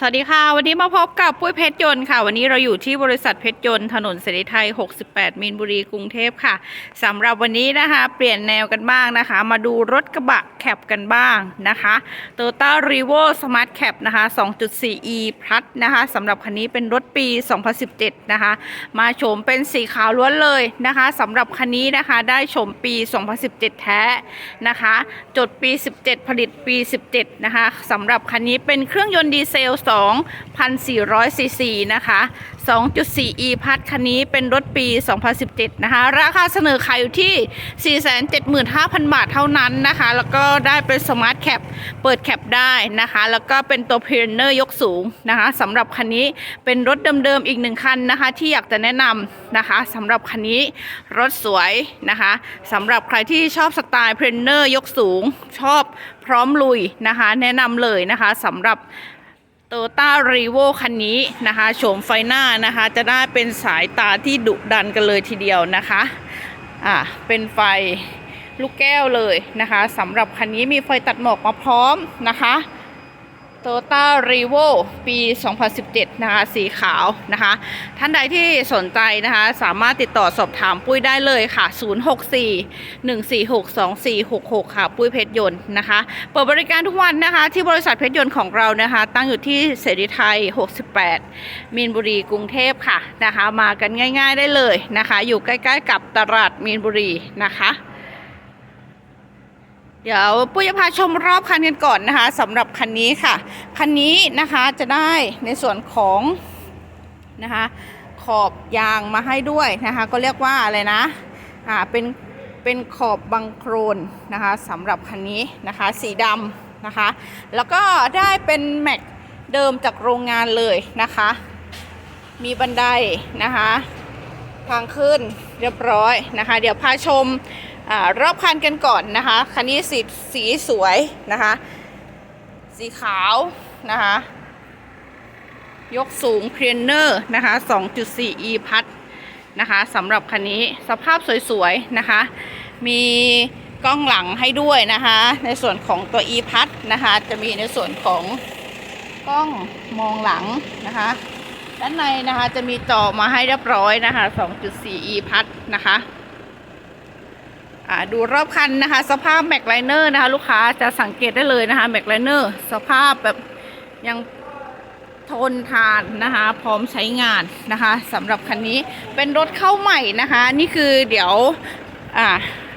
สวัสดีค่ะ วันนี้มาพบกับปุ้ยเพชรยนต์ค่ะ วันนี้เราอยู่ที่บริษัทเพชรยนต์ถนนเสรีไทย 68 มีนบุรีกรุงเทพค่ะสำหรับวันนี้นะคะ เปลี่ยนแนวกันบ้างนะคะ มาดูรถกระบะแคปกันบ้างนะคะ Toyota r e v o Smart Cap นะคะ 2.4e Plus นะคะสำหรับคันนี้เป็นรถปี 2017 นะคะ มาโฉมเป็นสีขาวล้วนเลยนะคะสำหรับคันนี้นะคะได้โฉมปี 2017 แท้นะคะ จดปี 17 ผลิตปี 17 นะคะสำหรับคันนี้เป็นเครื่องยนต์ดีเซล2,400ซีซีนะคะ 2.4e พัดคันนี้เป็นรถปี 2017 นะคะ ราคาเสนอขายอยู่ที่ 475,000 บาทเท่านั้นนะคะ แล้วก็ได้เป็นสมาร์ทแคปเปิดแคปได้นะคะ แล้วก็เป็นตัวเพลเนอร์ยกสูงนะคะสำหรับคันนี้เป็นรถเดิมๆอีกหนึ่งคันนะคะ ที่อยากจะแนะนำนะคะสำหรับคันนี้รถสวยนะคะสำหรับใครที่ชอบสไตล์เพลเนอร์ยกสูง ชอบพร้อมลุยนะคะ แนะนำเลยนะคะสำหรับ โตต้ารีโวคันนี้นะคะโฉมไฟหน้านะคะ จะได้เป็นสายตาที่ดุดันกันเลยทีเดียวนะคะอ่าเป็นไฟลูกแก้วเลยนะคะสำหรับคันนี้มีไฟตัดหมอกมาพร้อมนะคะ โตต้ารีโวปี 2017 นะคะ สีขาวนะคะ ท่านใดที่สนใจนะคะ สามารถติดต่อสอบถามปุ้ยได้เลยค่ะ 064 146 2466 ค่ะ ปุ้ยเพชรยนต์นะคะ เปิดบริการทุกวันนะคะ ที่บริษัทเพชรยนต์ของเรานะคะ ตั้งอยู่ที่เสรีไทย 68 มีนบุรีกรุงเทพค่ะนะคะ มากันง่ายๆได้เลยนะคะ อยู่ใกล้ๆกับตลาดมีนบุรีนะคะ เดี๋ยวปุ้ยจะพาชมรอบคันกันก่อนนะคะสำหรับคันนี้ค่ะ คันนี้นะคะจะได้ในส่วนของนะคะขอบยางมาให้ด้วยนะคะ ก็เรียกว่าอะไรนะอ่าเป็นเป็นขอบบังโครนนะคะสำหรับคันนี้นะคะ สีดำนะคะ แล้วก็ได้เป็นแม็กเดิมจากโรงงานเลยนะคะ มีบันไดนะคะ ทางขึ้นเรียบร้อยนะคะ เดี๋ยวพาชม รอบคันกันก่อนนะคะ คันนี้สีสีสวยนะคะ สีขาวนะคะ ยกสูงเพลนเนอร์นะคะ 2.4e พัดนะคะสำหรับคันนี้สภาพสวยๆนะคะ มีกล้องหลังให้ด้วยนะคะ ในส่วนของตัว e พัดนะคะ จะมีในส่วนของกล้องมองหลังนะคะ ด้านในนะคะจะมีจอมาให้เรียบร้อยนะคะ 2.4e พัดนะคะ ดูรอบคันนะคะ สภาพแม็กไลเนอร์นะคะลูกค้าจะสังเกตได้เลยนะคะแม็กไลเนอร์สภาพแบบยังทนทานนะคะ พร้อมใช้งานนะคะสำหรับคันนี้เป็นรถเข้าใหม่นะคะ นี่คือเดี๋ยวอ่า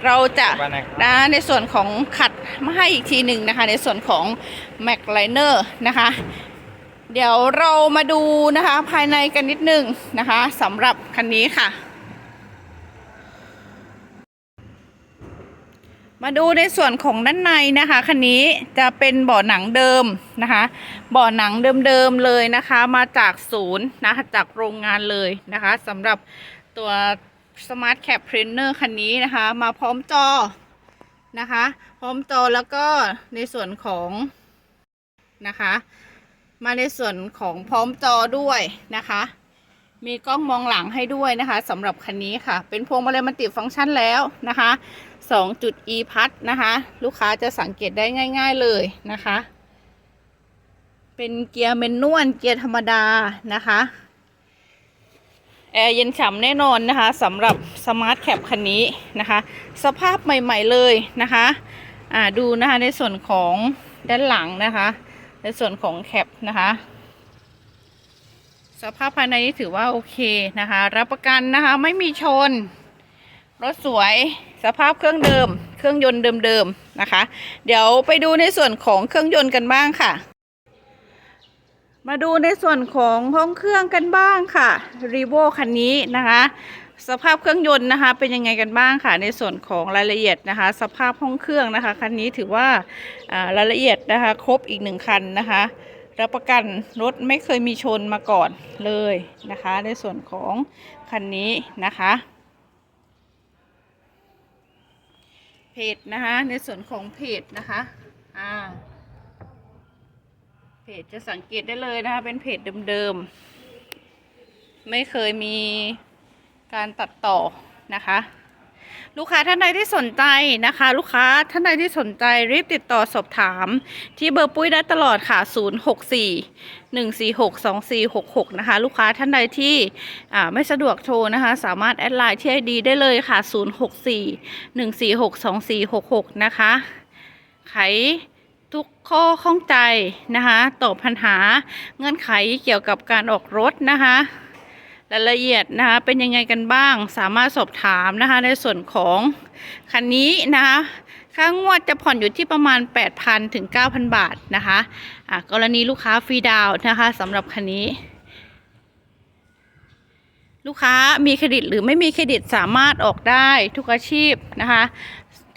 เราจะว่าไงครับนะในส่วนของขัดมาให้อีกทีหนึ่งนะคะ ในส่วนของแม็กไลเนอร์นะคะเดี๋ยวเรามาดูนะคะภายในกันนิดนึงนะคะสำหรับคันนี้ค่ะ มาดูในส่วนของด้านในนะคะคันนี้จะเป็นเบาะหนังเดิมนะคะเบาะหนังเดิมๆเลยนะคะ มาจากศูนย์นะคะจากโรงงานเลยนะคะสำหรับตัว Smart Cap Trainer คันนี้นะคะ มาพร้อมจอนะคะ พร้อมจอแล้วก็ในส่วนของนะคะ มาในส่วนของพร้อมจอด้วยนะคะ มีกล้องมองหลังให้ด้วยนะคะสำหรับคันนี้ค่ะ เป็นพวงมาลัยมัลติฟังก์ชันแล้วนะคะ2จุด e พัดนะคะ ลูกค้าจะสังเกตได้ง่าย ๆเลยนะคะ เป็นเกียร์เมนนวลเกียร์ธรรมดานะคะแอร์เย็นฉ่ำแน่นอนนะคะสำหรับสมาร์ทแคปคันนี้นะคะ สภาพใหม่ๆเลยนะคะอ่าดูนะคะในส่วนของด้านหลังนะคะ ในส่วนของแคปนะคะ สภาพภายในนี้ถือว่าโอเคนะคะ รับประกันนะคะไม่มีชน รถสวยสภาพเครื่องเดิม เครื่องยนต์เดิมๆนะคะ เดี๋ยวไปดูในส่วนของเครื่องยนต์กันบ้างค่ะ มาดูในส่วนของห้องเครื่องกันบ้างค่ะรีโวคันนี้นะคะสภาพเครื่องยนต์นะคะเป็นยังไงกันบ้างค่ะในส่วนของรายละเอียดนะคะ สภาพห้องเครื่องนะคะคันนี้ถือว่ารายละเอียดนะคะ ครบอีกหนึ่งคันนะคะ รับประกันรถไม่เคยมีชนมาก่อนเลยนะคะ ในส่วนของคันนี้นะคะเพจนะคะในส่วนของเพจนะคะอ่าเพจจะสังเกตได้เลยนะคะ เป็นเพจเดิมๆ ไม่เคยมีการตัดต่อนะคะ ลูกค้าท่านใดที่สนใจนะคะ ลูกค้าท่านใดที่สนใจรีบติดต่อสอบถาม ที่เบอร์ปุ้ยได้ตลอดค่ะ 064 146 2466 นะคะ ลูกค้าท่านใดที่ไม่สะดวกโทรนะคะ สามารถแอดไลน์ที่ไอดีได้เลยค่ะ 064 146 2466 นะคะไขทุกข้อข้องใจนะคะตอบปัญหาเงื่อนไขเกี่ยวกับการออกรถนะคะ รายละเอียดนะคะเป็นยังไงกันบ้าง สามารถสอบถามนะคะในส่วนของคันนี้นะคะค่างวดจะผ่อนอยู่ที่ประมาณ 8,000 ถึง 9,000 บาทนะคะะกรณีลูกค้าฟรีดาวน์นะคะสำหรับคันนี้ ลูกค้ามีเครดิตหรือไม่มีเครดิตสามารถออกได้ทุกอาชีพนะคะ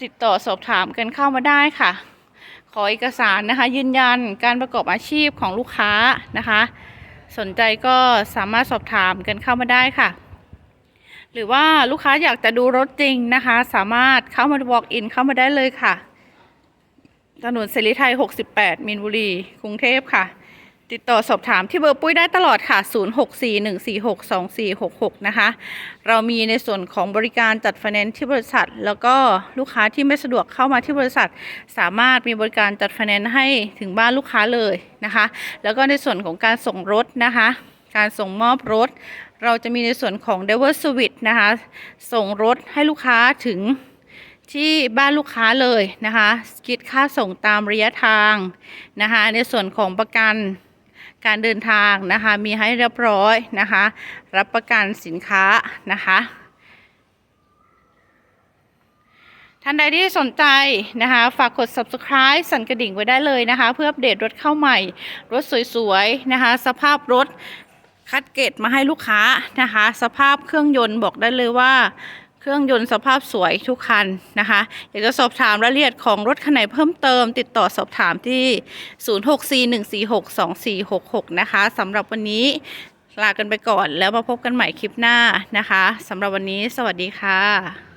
ติดต่อสอบถามกันเข้ามาได้ค่ะ ขอเอกสารนะคะยืนยันการประกอบอาชีพของลูกค้านะคะ สนใจก็สามารถสอบถามกันเข้ามาได้ค่ะ หรือว่าลูกค้าอยากจะดูรถจริงนะคะ สามารถเข้ามา walk in เข้ามาได้เลยค่ะถนนเสรีไทย 68มีนบุรี กรุงเทพค่ะ ติดต่อสอบถามที่เบอร์ปุ้ยได้ตลอดค่ะ 0641462466 นะคะ เรามีในส่วนของบริการจัดไฟแนนซ์ที่บริษัท แล้วก็ลูกค้าที่ไม่สะดวกเข้ามาที่บริษัท สามารถมีบริการจัดไฟแนนซ์ให้ถึงบ้านลูกค้าเลยนะคะ แล้วก็ในส่วนของการส่งรถนะคะ การส่งมอบรถ เราจะมีในส่วนของ d e v e r Service นะคะ ส่งรถให้ลูกค้าถึงที่บ้านลูกค้าเลยนะคะ คิดค่าส่งตามระยะทางนะคะ ในส่วนของประกัน การเดินทางนะคะ มีให้เรียบร้อยนะคะ รับประกันสินค้านะคะท่านใดที่สนใจนะคะ ฝากกด subscribe สั่นกระดิ่งไว้ได้เลยนะคะ เพื่ออัปเดตรถเข้าใหม่ รถสวยๆนะคะ สภาพรถคัดเกรดมาให้ลูกค้านะคะ สภาพเครื่องยนต์บอกได้เลยว่า เครื่องยนต์สภาพสวยทุกคันนะคะ อยากจะสอบถามรายละเอียดของรถคันไหนเพิ่มเติม ติดต่อสอบถามที่ 0641462466 นะคะสำหรับวันนี้ลากันไปก่อนแล้วมาพบกันใหม่คลิปหน้านะคะสำหรับวันนี้สวัสดีค่ะ